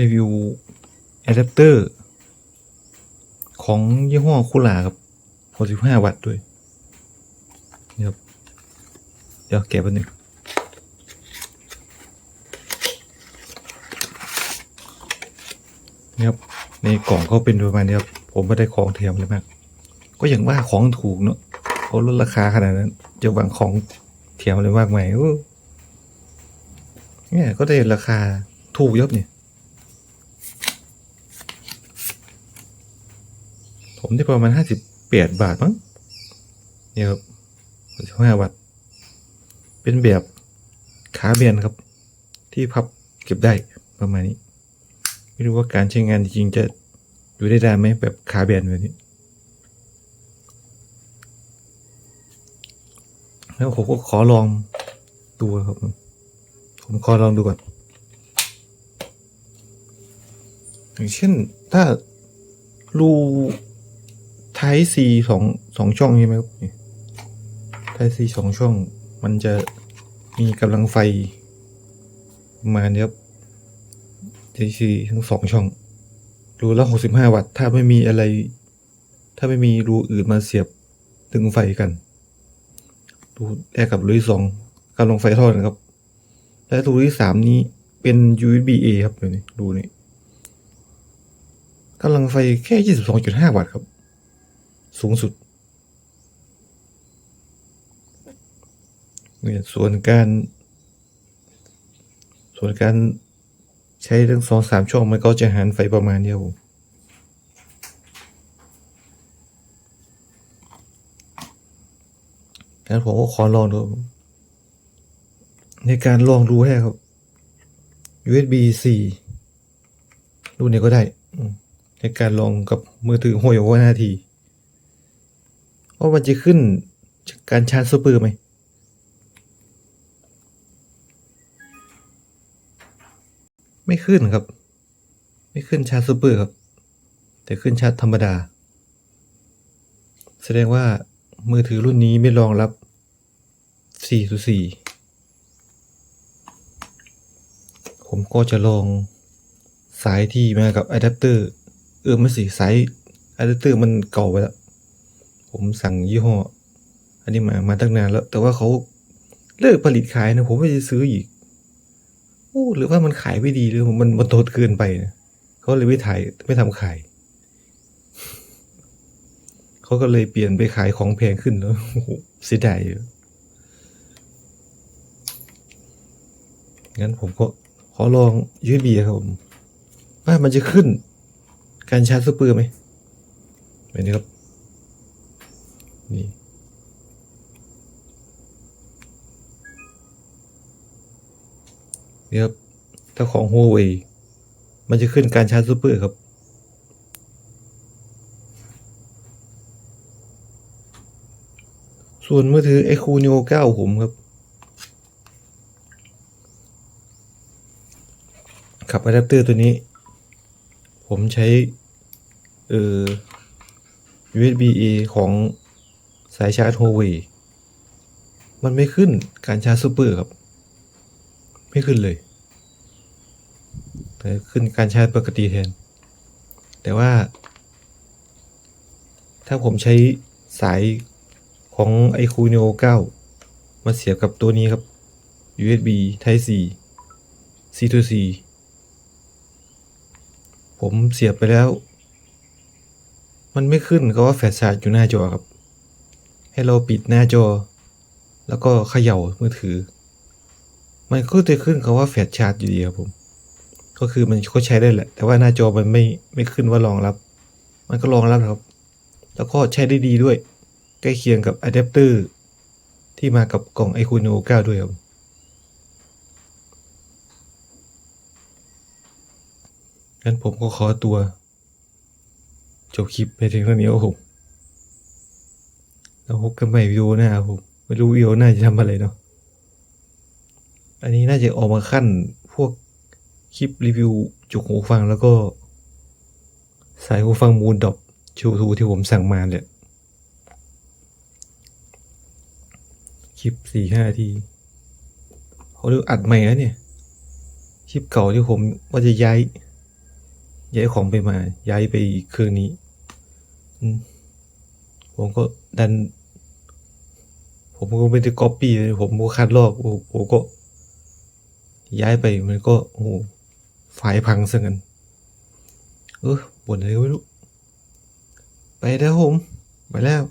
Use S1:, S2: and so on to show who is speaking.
S1: รีวิวอะแดปเตอร์ ของยี่ห้อคูลาครับ65วัตต์ด้วยนี่ครับ เดี๋ยวแกะแป๊บนึงนี่ครับ ในกล่องเขาเป็นประมาณนี้ครับ ผมไม่ได้ของเทียมเลยมาก ก็อย่างว่าของถูกเนอะเขาลดราคาขนาดนั้น จะหวังของเทียมเลยมากไหมายอู้เนี่ยก็ได้ราคาถูกยอะเนี่ย ผมได้ประมาณห้าสิบแปดบาทมั้งเนี่ยครับสิบห้าวัตต์เป็นแบบขาเบียนครับ ที่พับเก็บได้ประมาณนี้ ไม่รู้ว่าการใช้งานจริงจะอยู่ได้นานไหมแบบขาเบียนแบบนี้ แล้วผมก็ขอลองดูครับ ผมขอลองดูก่อนอย่างเช่นถ้ารู ไทซีสองสองช่องใช่ไหมครับไทซีสองช่อง มันจะมีกำลังไฟมาณนี้ยครับไทซีทั้งสองช่องรูละหกสิบห้าวัตต์ถ้าไม่มีอะไร ถ้าไม่มีรูอื่นมาเสียบดึงไฟกันรูแรกกับรูที่สองกำลังไฟเท่ากันครับ และรูที่สามนี้เป็น USB A ครับเดี๋ยวนี้รูนี้กำลังไฟแค่ยี่สิบสองจุดห้าวัตต์ครับ สูงสุด เนี่ยส่วนการ ส่วนการใช้ทั้งสองสามช่องมันก็จะหันไฟประมาณเนี้ยครับผมงั้นผมก็ขอลองดู ในการลองดูให้ครับ USB C รุ่นนี้ก็ได้ ในการลองกับมือถือห่วยหัวนาที ว่ามันจะขึ้นการชาร์จซูเปอร์ไหมไม่ขึ้นครับ ไม่ขึ้นชาร์จซูเปอร์ครับ แต่ขึ้นชาร์จธรรมดา แสดงว่ามือถือรุ่นนี้ไม่รองรับ 4.4 ผมก็จะลองสายที่มากับอะแดปเตอร์ เออไม่สิสายอะแดปเตอร์มันเก่าไปแล้ว ผมสั่งยี่ห้อ อันนี้มามาตั้งนานแล้ว แต่ว่าเขาเลิกผลิตขายนะ ผมไม่ได้ซื้ออีกโอ้หรือว่ามันขายไม่ดีหรือมันมันโตดเกินไปนะเขาเลยไม่ถ่ายไม่ทำขายเขาก็เลยเปลี่ยนไปขายของแพงขึ้นแล้วโอ้โหเสียดายอยู่งั้นผมก็ขอลอง USB ครับผมว่ามันจะขึ้นการชาร์จซูเปอร์ไหมแบบนี้ครับ นี่นี่ครับ ถ้าของ Huawei มันจะขึ้นการชาร์จซูเปอร์ครับ ส่วนมือถือ i q Neo 9 ผมครับ ขับอะแดปเตอร์ตัวนี้ ผมใช้ เอ่อ USB A ของ สายชาร์จ Huawei มันไม่ขึ้นการชาร์จซูเปอร์ครับ ไม่ขึ้นเลย แต่ขึ้นการชาร์จปกติแทน แต่ว่า ถ้าผมใช้สายของ iQOO Neo 9มาเสียบกับตัวนี้ครับ USB Type C C to C ผมเสียบไปแล้ว มันไม่ขึ้นก็ว่าแฟลชชาร์จอยู่หน้าจอครับ ให้เราปิดหน้าจอ แล้วก็เขย่ามือถือ มันก็จะขึ้นคำว่าแฟลชชาร์จอยู่ดีครับผม ก็คือมันก็ใช้ได้แหละ แต่ว่าหน้าจอมันไม่ไม่ขึ้นว่ารองรับ มันก็รองรับครับ แล้วก็ใช้ได้ดีด้วย ใกล้เคียงกับอะแดปเตอร์ที่มากับกล่อง iQOO Neo 9ด้วยครับงั้นผมก็ขอตัว จบคลิปไปถึงเท่านี้ครับผม แล้วพบกันใหม่วิดีโอหน้าครับผมไม่รู้วิดีโอหน้าจะทำอะไรเนาะอันนี้น่าจะออกมาขั้นพวกคลิปรีวิวจุกหูฟังแล้วก็ สายหูฟังมูนดอบชูทูที่ผมสั่งมาเลยคลิปสี่ห้าทีเขาเรียกอัดใหม่แล้วเนี่ยคลิปเก่าที่ผมว่าจะย้าย ย้ายของไปมา ย้ายไปเครื่องนี้ อืม ผมก็ดัน ผมก็ไม่ได้ก๊อปปี้เลยผมก็คัดลอกโอ้โหผมก็ ย้ายไปมันก็โอ้โหไฟพังซะงั้นเออบ่นอะไรก็ไม่รู้ ไปแล้วผม ไปแล้ว